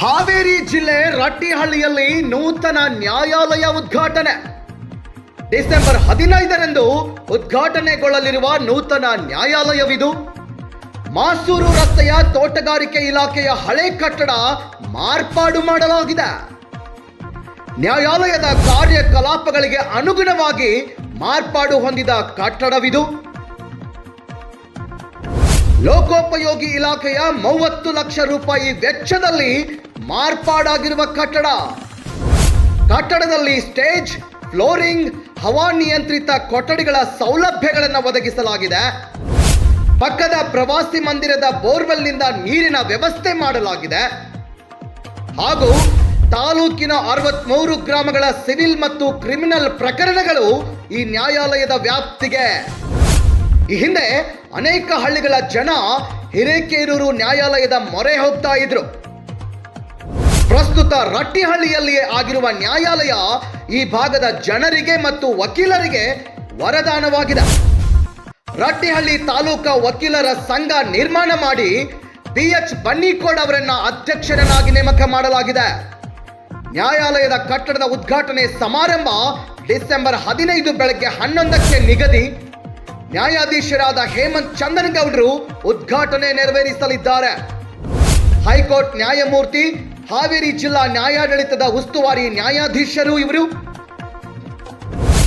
ಹಾವೇರಿ ಜಿಲ್ಲೆ ರಟ್ಟಿಹಳ್ಳಿಯಲ್ಲಿ ನೂತನ ನ್ಯಾಯಾಲಯ ಉದ್ಘಾಟನೆ. ಡಿಸೆಂಬರ್ ಹದಿನೈದರಂದು ಉದ್ಘಾಟನೆಗೊಳ್ಳಲಿರುವ ನೂತನ ನ್ಯಾಯಾಲಯವಿದು. ಮಾಸೂರು ರಸ್ತೆಯ ತೋಟಗಾರಿಕೆ ಇಲಾಖೆಯ ಹಳೆ ಕಟ್ಟಡ ಮಾರ್ಪಾಡು ಮಾಡಲಾಗಿದೆ. ನ್ಯಾಯಾಲಯದ ಕಾರ್ಯಕಲಾಪಗಳಿಗೆ ಅನುಗುಣವಾಗಿ ಮಾರ್ಪಾಡು ಹೊಂದಿದ ಕಟ್ಟಡವಿದು. ಲೋಕೋಪಯೋಗಿ ಇಲಾಖೆಯ ಮೂವತ್ತು ಲಕ್ಷ ರೂಪಾಯಿ ವೆಚ್ಚದಲ್ಲಿ ಮಾರ್ಪಾಡಾಗಿರುವ ಕಟ್ಟಡ. ಕಟ್ಟಡದಲ್ಲಿ ಸ್ಟೇಜ್, ಫ್ಲೋರಿಂಗ್ ಹವಾನಿಯಂತ್ರಿತ ಕೊಠಡಿಗಳ ಸೌಲಭ್ಯಗಳನ್ನು ಒದಗಿಸಲಾಗಿದೆ. ಪಕ್ಕದ ಪ್ರವಾಸಿ ಮಂದಿರದ ಬೋರ್ವೆಲ್ನಿಂದ ನೀರಿನ ವ್ಯವಸ್ಥೆ ಮಾಡಲಾಗಿದೆ. ಹಾಗೂ ತಾಲೂಕಿನ ಅರವತ್ಮೂರು ಗ್ರಾಮಗಳ ಸಿವಿಲ್ ಮತ್ತು ಕ್ರಿಮಿನಲ್ ಪ್ರಕರಣಗಳು ಈ ನ್ಯಾಯಾಲಯದ ವ್ಯಾಪ್ತಿಗೆ. ಈ ಹಿಂದೆ ಅನೇಕ ಹಳ್ಳಿಗಳ ಜನ ಹಿರೇಕೇರೂರು ನ್ಯಾಯಾಲಯದ ಮೊರೆ ಹೋಗ್ತಾ ಇದ್ರು. ಪ್ರಸ್ತುತ ರಟ್ಟಿಹಳ್ಳಿಯಲ್ಲಿಯೇ ಆಗಿರುವ ನ್ಯಾಯಾಲಯ ಈ ಭಾಗದ ಜನರಿಗೆ ಮತ್ತು ವಕೀಲರಿಗೆ ವರದಾನವಾಗಿದೆ. ರಟ್ಟಿಹಳ್ಳಿ ತಾಲೂಕಾ ವಕೀಲರ ಸಂಘ ನಿರ್ಮಾಣ ಮಾಡಿ ಬಿ ಎಚ್ ಬನ್ನಿಕೋಡ್ ಅವರನ್ನ ಅಧ್ಯಕ್ಷರನ್ನಾಗಿ ನೇಮಕ ಮಾಡಲಾಗಿದೆ. ನ್ಯಾಯಾಲಯದ ಕಟ್ಟಡದ ಉದ್ಘಾಟನೆ ಸಮಾರಂಭ ಡಿಸೆಂಬರ್ ಹದಿನೈದು ಬೆಳಗ್ಗೆ ಹನ್ನೊಂದಕ್ಕೆ ನಿಗದಿ. ನ್ಯಾಯಾಧೀಶರಾದ ಹೇಮಂತ್ ಚಂದನಗೌಡರು ಉದ್ಘಾಟನೆ ನೆರವೇರಿಸಲಿದ್ದಾರೆ. ಹೈಕೋರ್ಟ್ ನ್ಯಾಯಮೂರ್ತಿ ಹಾವೇರಿ ಜಿಲ್ಲಾ ನ್ಯಾಯಾಡಳಿತದ ಉಸ್ತುವಾರಿ ನ್ಯಾಯಾಧೀಶರು ಇವರು.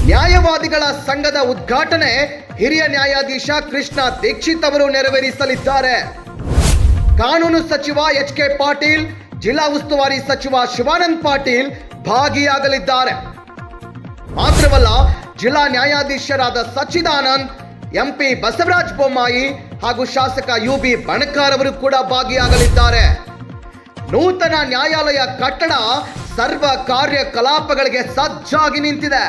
ನ್ಯಾಯವಾದಿಗಳ ಸಂಘದ ಉದ್ಘಾಟನೆ ಹಿರಿಯ ನ್ಯಾಯಾಧೀಶ ಕೃಷ್ಣ ದೀಕ್ಷಿತ್ ಅವರು ನೆರವೇರಿಸಲಿದ್ದಾರೆ. ಕಾನೂನು ಸಚಿವ ಎಚ್ ಕೆ ಪಾಟೀಲ್, ಜಿಲ್ಲಾ ಉಸ್ತುವಾರಿ ಸಚಿವ ಶಿವಾನಂದ್ ಪಾಟೀಲ್ ಭಾಗಿಯಾಗಲಿದ್ದಾರೆ. ಮಾತ್ರವಲ್ಲ, ಜಿಲ್ಲಾ ನ್ಯಾಯಾಧೀಶರಾದ ಸಚ್ಚಿದಾನಂದ್, ಎಂಪಿ ಬಸವರಾಜ್ ಬೊಮ್ಮಾಯಿ ಹಾಗೂ ಶಾಸಕ ಯು ಬಿ ಬಣಕಾರ್ ಅವರು ಕೂಡ ಭಾಗಿಯಾಗಲಿದ್ದಾರೆ. ನೂತನ ನ್ಯಾಯಾಲಯ ಕಟ್ಟಡ ಸರ್ವ ಕಾರ್ಯಕಲಾಪಗಳಿಗೆ ಸಜ್ಜಾಗಿ ನಿಂತಿದೆ.